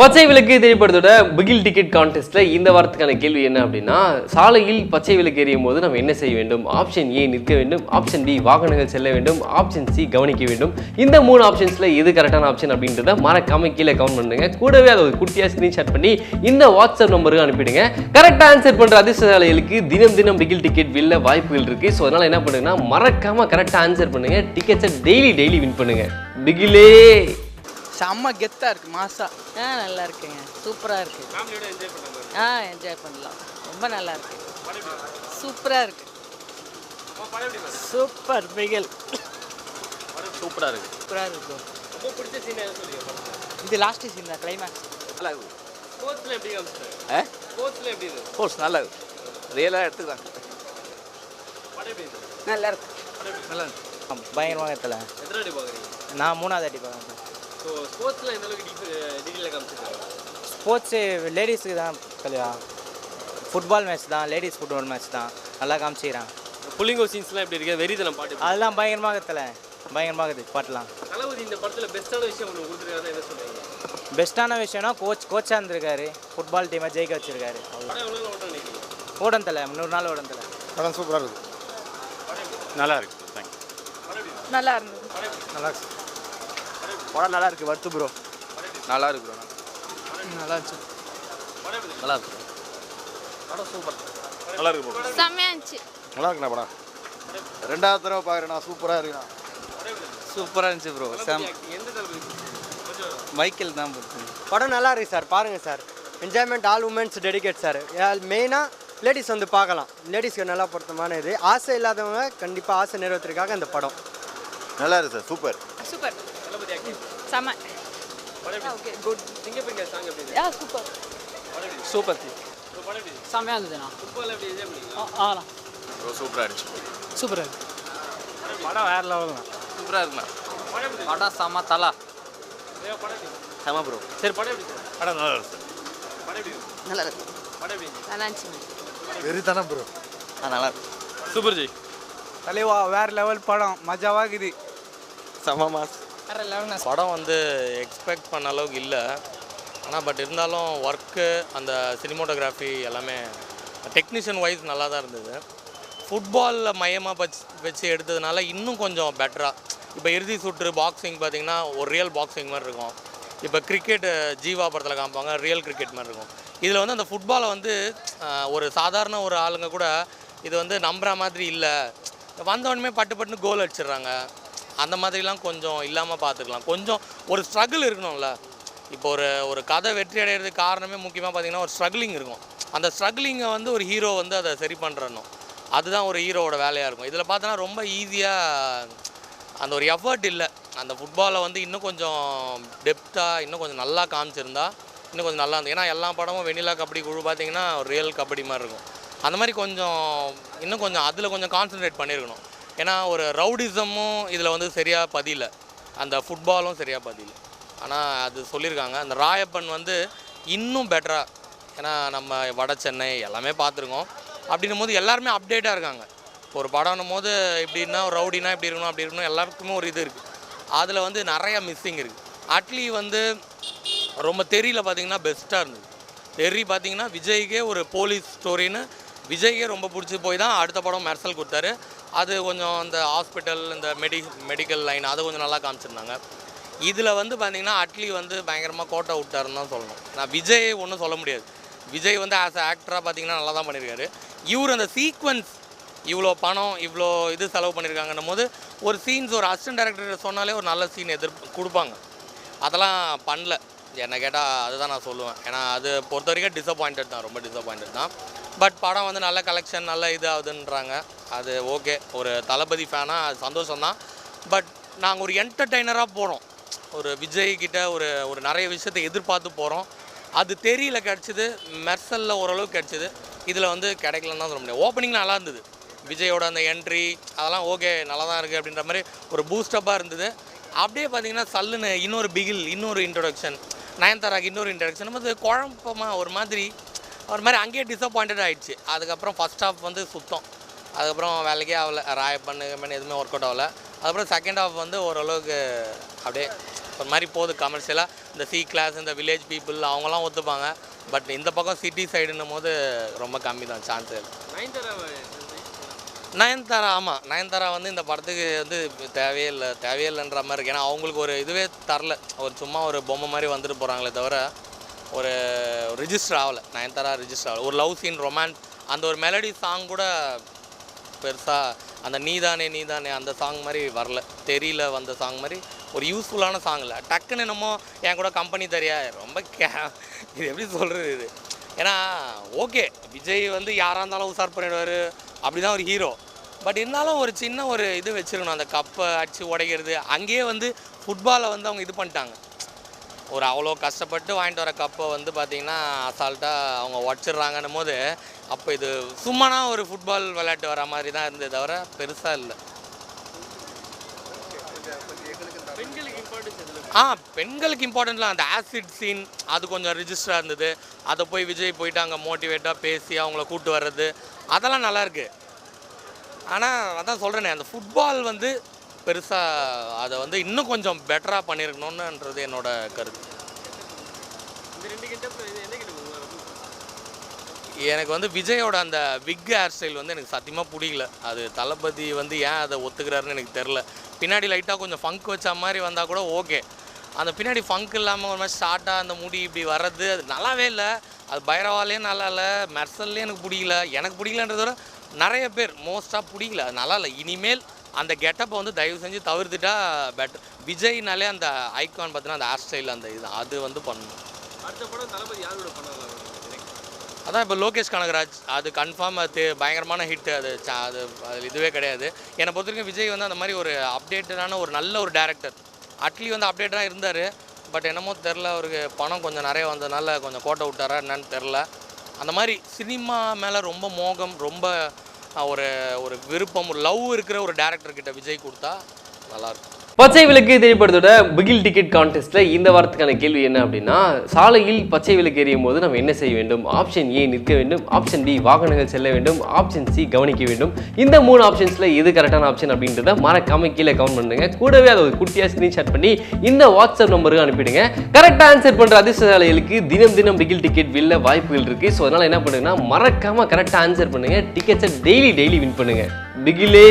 பச்சை விளக்கு திரைப்படத்தோட பிகில் டிக்கெட் கான்டெஸ்ட்ல இந்த வாரத்துக்கான கேள்வி என்ன அப்படின்னா சாலையில் பச்சை விளக்கு எரியும் போது நம்ம என்ன செய்ய வேண்டும்? ஆப்ஷன் ஏ நிற்க வேண்டும் ஆப்ஷன் பி வாகனங்கள் செல்ல வேண்டும் ஆப்ஷன் சி கவனிக்க வேண்டும். இந்த மூணு ஆப்ஷன்ஸ்ல எது கரெக்டான ஆப்ஷன் அப்படின்றத மறக்காம கீழே கவுண்ட் பண்ணுங்க. கூடவே அதை ஒரு குட்டியா ஸ்கிரீன்ஷாட் பண்ணி இந்த வாட்ஸ்அப் நம்பருக்கு அனுப்பிடுங்க. கரெக்டாக ஆன்சர் பண்ற அதிர்ஷ்டசாலைகளுக்கு தினம் தினம் பிகில் டிக்கெட் வில்ல வாய்ப்புகள் இருக்கு. ஸோ அதனால என்ன பண்ணுங்கன்னா மறக்காம கரெக்டாக ஆன்சர் பண்ணுங்க. டிக்கெட்ஸை டெய்லி டெய்லி வின் பண்ணுங்க. பிகிலே! செம்ம கெத்தா இருக்கு மாசா. ஆ நல்லா இருக்குங்க. சூப்பராக இருக்கு. ஆ என்ஜாய் பண்ணலாம். ரொம்ப நல்லா இருக்கு. சூப்பராக இருக்கு. சூப்பர் பிகில் சூப்பரா இருக்கு. சூப்பராக இருக்கும் இது லாஸ்ட் சீன் தான் கிளைமேக்ஸ் நல்லா இருக்கு. ஸ்போர்ட்ஸ்ல எப்படி ஆ? ஸ்போர்ட்ஸ்ல எப்படி இருக்கு? ஸ்போர்ட்ஸ் நல்லா இருக்கு. ரியலாக எடுத்துக்கலாம். நல்லா இருக்கு. நல்லா இருக்கு. பயங்கரமாக எத்தல நான் மூணாவது அடி பார்க்குறேன் ஸோ ஸ்போர்ட்ஸ்ல எந்த அளவுக்கு டீட்டெயிலாக காமிச்சிருக்காங்க? ஸ்போர்ட்ஸு லேடிஸுக்கு தான் கல்யா. ஃபுட்பால் மேட்ச் தான் லேடிஸ் ஃபுட்பால் மேட்ச் தான். நல்லா காமிச்சிக்கிறான் புள்ளிங்கோ சீன்ஸ்லாம் எப்படி இருக்கு? வெறித்தனம் பாட்டு அதெல்லாம் பயங்கரமாக எத்தல பயங்கரமாக இருக்குது பாட்டெலாம். தளபதி இந்த படத்துல பெஸ்ட்டான விஷயம் ஒன்று கொடுத்துருக்காரு என்ன சொல்றீங்க? பெஸ்ட்டான விஷயம்னா கோச் கோச்சாக இருந்திருக்காரு. ஃபுட்பால் டீமை ஜெயிக்க வச்சிருக்காரு. ஓடம் தலை முந்நூறு நாள் ஓடம் தலை. படம் சூப்பராக இருக்குது. நல்லா இருக்கு தேங்க்யூ நல்லா இருந்தது. நல்லா இருக்கு. படம் நல்லா இருக்கு வருத்து ப்ரோ நல்லா இருக்கு ப்ரோ நல்லா இருந்துச்சு நல்லா இருக்கு. படம் சூப்பர். நல்லா இருக்கு bro. செம்மையா இருந்துச்சு. நல்லா இருக்குண்ணா படம். ரெண்டாவது தடவை பார்க்குறேண்ணா சூப்பராக இருக்குண்ணா. சூப்பராக இருந்துச்சு ப்ரோ செம் மைக்கேல் தான் படம் நல்லா இருக்கு சார் பாருங்க sir. Enjoyment all womens dedicate sir. மெயினாக லேடிஸ் வந்து பார்க்கலாம். லேடிஸ்க்கு நல்லா பொருத்தமான இது. ஆசை இல்லாதவங்க கண்டிப்பாக ஆசை நிறைவேற்றுறதுக்காக இந்த படம். நல்லா இருக்கு sir super. Super. Thalapathy acting செம்ம ஓகே குட் சிங்கப்பெங்க சாங் எப்படி இருக்கு? யா சூப்பர் சூப்பர் செம்மையாக இருந்ததுண்ணா. ஃபுட்பால் எப்படி ப்ரோ சூப்பராக இருந்துச்சு. சூப்பராக இருக்கு. படம் வேறு லெவல் தான் சூப்பராக இருக்குண்ணா. படம் செம்ம தலா. செம ப்ரோ சரி படம் எப்படி சார் படம் நல்லா இருக்கு நல்லா இருக்கு. நல்லா இருந்துச்சு ப்ரோ ஆ நல்லா இருக்கு. சூப்பர் ஜி தலைவா வேறு லெவல் படம். மஜாவாக இருக்குது. செம மாஸ் வேறு லெவல் படம் வந்து எக்ஸ்பெக்ட் பண்ண அளவுக்கு இல்லை. ஆனால் பட் இருந்தாலும் ஒர்க்கு அந்த சினிமோட்டோகிராஃபி எல்லாமே டெக்னீஷியன் வைஸ் நல்லா தான் இருந்தது. ஃபுட்பாலில் மையமாக வச்சு வச்சு எடுத்ததுனால இன்னும் கொஞ்சம் பெட்டராக இப்போ இறுதி சுற்று பாக்ஸிங் பார்த்தீங்கன்னா ஒரு ரியல் பாக்ஸிங் மாதிரி இருக்கும். இப்போ கிரிக்கெட் ஜீவா படத்தில் காமிப்பாங்க ரியல் கிரிக்கெட் மாதிரி இருக்கும். இதில் வந்து அந்த ஃபுட்பாலை வந்து ஒரு சாதாரண ஒரு ஆளுங்க கூட இது வந்து நம்புகிற மாதிரி இல்லை. வந்தவொடனே பட்டு பட்டுன்னு கோல் அடிச்சிடுறாங்க. அந்த மாதிரிலாம் கொஞ்சம் இல்லாமல் பார்த்துக்கலாம் கொஞ்சம் ஒரு ஸ்ட்ரகிள் இருக்கணும்ல. இப்போ ஒரு ஒரு கதை வெற்றி அடைகிறதுக்கு காரணமே முக்கியமாக பார்த்தீங்கன்னா ஒரு ஸ்ட்ரகிளிங் இருக்கும். அந்த ஸ்ட்ரகிளிங்கை வந்து ஒரு ஹீரோ வந்து அதை சரி பண்ணுறணும் அதுதான் ஒரு ஹீரோவோட வேலையாக இருக்கும். இதில் பார்த்தோன்னா ரொம்ப ஈஸியாக அந்த ஒரு எஃபர்ட் இல்லை. அந்த ஃபுட்பாலை வந்து இன்னும் கொஞ்சம் டெப்த்தாக இன்னும் கொஞ்சம் நல்லா காமிச்சிருந்தா இன்னும் கொஞ்சம் நல்லா இருந்தது. ஏன்னா எல்லா படமும் வெண்ணிலா கபடி குழு பார்த்தீங்கன்னா ஒரு ரியல் கபடி மாதிரி இருக்கும். அந்த மாதிரி கொஞ்சம் இன்னும் கொஞ்சம் அதில் கொஞ்சம் கான்சென்ட்ரேட் பண்ணியிருக்கணும் ஏன்னா ஒரு ரவுடிசமும் இதில் வந்து சரியாக பதியல. அந்த ஃபுட்பாலும் சரியாக பதியல. ஆனால் அது சொல்லியிருக்காங்க அந்த ராயப்பன் வந்து இன்னும் பெட்டராக ஏன்னா நம்ம வட சென்னை எல்லாமே பார்த்துருக்கோம். அப்படின்னும் போது எல்லாருமே அப்டேட்டாக இருக்காங்க. இப்போ ஒரு படம்னும் போது இப்படின்னா ஒரு ரவுடினா இப்படி இருக்கணும் அப்படி இருக்கணும் எல்லாருக்குமே ஒரு இது இருக்குது அதில் வந்து நிறையா மிஸ்ஸிங் இருக்குது அட்லி வந்து ரொம்ப தெரியல பார்த்தீங்கன்னா பெஸ்ட்டாக இருந்தது. தெரி பார்த்தீங்கன்னா விஜய்க்கே ஒரு போலீஸ் ஸ்டோரின்னு விஜய்க்கே ரொம்ப பிடிச்சி போய் தான் அடுத்த படம் மெர்சல் கொடுத்தாரு. அது கொஞ்சம் இந்த ஹாஸ்பிட்டல் இந்த மெடி மெடிக்கல் லைன் அதை கொஞ்சம் நல்லா காமிச்சிருந்தாங்க. இதில் வந்து பார்த்தீங்கன்னா அட்லி வந்து பயங்கரமாக கோட்டை விட்டாருன்னு தான் சொல்லணும். நான் விஜய் ஒன்றும் சொல்ல முடியாது. விஜய் வந்து ஆஸ் அ ஆக்டராக பார்த்தீங்கன்னா நல்லா தான் பண்ணியிருக்காரு இவர் அந்த சீக்வன்ஸ் இவ்வளோ பணம் இவ்வளோ இது செலவு பண்ணியிருக்காங்கன்னும் போது ஒரு சீன்ஸ் ஒரு அசிஸ்டன்ட் டேரக்டர் சொன்னாலே ஒரு நல்ல சீன் எதிர் கொடுப்பாங்க. அதெல்லாம் பண்ணல. என்னை கேட்டால் அதுதான் நான் சொல்லுவேன். ஏன்னா அது பொறுத்த வரைக்கும் டிசப்பாயிண்டட் தான். ரொம்ப டிசப்பாயிண்டட் தான். பட் படம் வந்து நல்ல கலெக்ஷன் நல்ல இது ஆகுதுன்றாங்க அது ஓகே ஒரு தளபதி ஃபேனாக அது சந்தோஷம்தான். பட் நாங்கள் ஒரு என்டர்டெய்னராக போகிறோம் ஒரு விஜய்கிட்ட ஒரு ஒரு நிறைய விஷயத்தை எதிர்பார்த்து போகிறோம் அது தெரியல கிடச்சிது. மெர்சலில் ஓரளவுக்கு கிடச்சிது. இதில் வந்து கிடைக்கலன்னு தான் சொல்ல முடியும். ஓப்பனிங் நல்லா இருந்தது. விஜயோட அந்த என்ட்ரி அதெல்லாம் ஓகே நல்லா தான் இருக்குது அப்படின்ற மாதிரி ஒரு பூஸ்டப்பாக இருந்தது. அப்படியே பார்த்தீங்கன்னா சல்லுன்னு இன்னொரு பிகில் இன்னொரு இன்ட்ரொடக்ஷன் நயன்தாராக்கு இன்னொரு இன்ட்ரடக்ஷன் அது குழப்பமாக ஒரு மாதிரி ஒரு மாதிரி அங்கேயே டிசப்பாயிண்டட் ஆயிடுச்சு. அதுக்கப்புறம் ஃபர்ஸ்ட் ஹாஃப் வந்து சுத்தம். அதுக்கப்புறம் வேலைக்கே ஆகல. ராயப்பன் பண்ணி எதுவுமே ஒர்க் அவுட் ஆகல. அதுக்கப்புறம் செகண்ட் ஹாஃப் வந்து ஓரளவுக்கு அப்படியே ஒரு மாதிரி போகுது கமர்ஷியலாக இந்த சி கிளாஸ் இந்த வில்லேஜ் பீப்புள் அவங்களாம் ஒத்துப்பாங்க. பட் இந்த பக்கம் சிட்டி சைடுன்னும் போது ரொம்ப கம்மி தான் சான்ஸு நயன்தாரா ஆமாம் நயன்தாரா வந்து இந்த படத்துக்கு வந்து தேவையே இல்லை தேவையே இல்லைன்ற மாதிரி இருக்கு. ஏன்னா அவங்களுக்கு ஒரு இதுவே தரல. ஒரு சும்மா ஒரு பொம்மை மாதிரி வந்துட்டு போகிறாங்களே தவிர ஒரு ரிஜிஸ்டர் ஆகலை. நயன்தாரா ரிஜிஸ்டர் ஆகலை. ஒரு லவ் சீன் ரொமான்ஸ் அந்த ஒரு மெலடி சாங் கூட பெருசாக அந்த நீதானே நீதானே அந்த சாங் மாதிரி வரல. தெரியல வந்த சாங் மாதிரி. ஒரு யூஸ்ஃபுல்லான சாங் இல்லை. டக்குன்னு என்னமோ என் கூட கம்பெனி தெரியா ரொம்ப கே இது எப்படி சொல்கிறது இது? ஏன்னா ஓகே விஜய் வந்து யாராக இருந்தாலும் உசார் பண்ணிடுவார். அப்படி தான் ஒரு ஹீரோ பட் இருந்தாலும் ஒரு சின்ன ஒரு இது வச்சுருக்கணும். அந்த கப்பை அடித்து உடைக்கிறது. அங்கேயே வந்து ஃபுட்பாலை வந்து அவங்க இது பண்ணிட்டாங்க. ஒரு அவ்வளோ கஷ்டப்பட்டு வாங்கிட்டு வர கப்பை வந்து பார்த்திங்கன்னா அசால்ட்டாக அவங்க உடச்சிடுறாங்கன்னும் போது அப்போ இது சும்மானா ஒரு ஃபுட்பால் விளையாட்டு வர மாதிரி தான் இருந்தது தவிர பெருசாக இல்லை. ஆ பெண்களுக்கு இம்பார்ட்டன்ட்லாம் அந்த ஆசிட் சீன் அது கொஞ்சம் ரிஜிஸ்டராக இருந்தது. அதை போய் விஜய் போயிட்டு அங்கே மோட்டிவேட்டாக பேசி அவங்கள கூட்டு வர்றது அதெல்லாம் நல்லாயிருக்கு ஆனால் அதான் சொல்கிறேனே அந்த ஃபுட்பால் வந்து பெருசாக அதை வந்து இன்னும் கொஞ்சம் பெட்டராக பண்ணியிருக்கணுன்றது என்னோட கருத்து. எனக்கு வந்து விஜயோட அந்த விக் ஹேர் ஸ்டைல் வந்து எனக்கு சத்தியமாக பிடிக்கல. அது தளபதி வந்து ஏன் அதை ஒத்துக்கிறாருன்னு எனக்கு தெரில பின்னாடி லைட்டாக கொஞ்சம் ஃபங்க் வச்ச மாதிரி வந்தால் கூட ஓகே அந்த பின்னாடி ஃபங்க் இல்லாமல் ஒரு மாதிரி ஷார்ட்டாக அந்த முடி இப்படி வர்றது அது நல்லாவே இல்லை. அது பைரவாலேயும் நல்லா இல்லை. மெர்சல்லையும் எனக்கு பிடிக்கல. எனக்கு பிடிக்கலன்றத விட நிறைய பேர் மோஸ்ட்டாக பிடிக்கல. அது நல்லா இல்லை. இனிமேல் அந்த கெட்டப்பை வந்து தயவு செஞ்சு தவிர்த்துட்டா பெட்டர் விஜய்னாலே அந்த ஐகான் பார்த்தீங்கன்னா அந்த ஹேர் ஸ்டைல் அந்த இது அது வந்து பண்ணணும். அதான் இப்போ லோகேஷ் கனகராஜ் அது கன்ஃபார்ம் அது பயங்கரமான ஹிட் அது அது இதுவே கிடையாது. என்னை பொறுத்த வரைக்கும் விஜய் வந்து அந்த மாதிரி ஒரு அப்டேட்டடான ஒரு நல்ல ஒரு டேரக்டர் அட்லி வந்து அப்டேட்டடாக இருந்தார். பட் என்னமோ தெரில அவருக்கு பணம் கொஞ்சம் நிறைய வந்ததுனால கொஞ்சம் கோட்டை விட்டாரா என்னன்னு தெரில அந்த மாதிரி சினிமா மேலே ரொம்ப மோகம் ரொம்ப ஒரு ஒரு விருப்பம் ஒரு லவ் இருக்கிற ஒரு டேரக்டர்கிட்ட விஜய் கொடுத்தா நல்லாயிருக்கும். பச்சை விளக்கு திரைப்படத்தோட பிகில் டிக்கெட் கான்டெஸ்ட்ல இந்த வாரத்துக்கான கேள்வி என்ன அப்படின்னா சாலையில் பச்சை விளக்கு எரியும் போது நம்ம என்ன செய்ய வேண்டும்? ஆப்ஷன் ஏ நிற்க வேண்டும் ஆப்ஷன் பி வாகனங்கள் செல்ல வேண்டும் ஆப்ஷன் சி கவனிக்க வேண்டும். இந்த மூணு ஆப்ஷன்ஸ்ல எது கரெக்டான ஆப்ஷன் அப்படின்றத மறக்காம கீழே கவுண்ட் பண்ணுங்க. கூடவே அதை ஒரு குட்டியா ஸ்கிரீன்ஷாட் பண்ணி இந்த வாட்ஸ்அப் நம்பருக்கு அனுப்பிடுங்க. கரெக்டாக ஆன்சர் பண்ற அதிர்ஷ்டசாலைகளுக்கு தினம் தினம் பிகில் டிக்கெட் வில்ல வாய்ப்புகள் இருக்கு. ஸோ அதனால என்ன பண்ணுங்கன்னா மறக்காம கரெக்டாக ஆன்சர் பண்ணுங்க. டிக்கெட்ஸை டெய்லி டெய்லி வின் பண்ணுங்க. பிகிலே!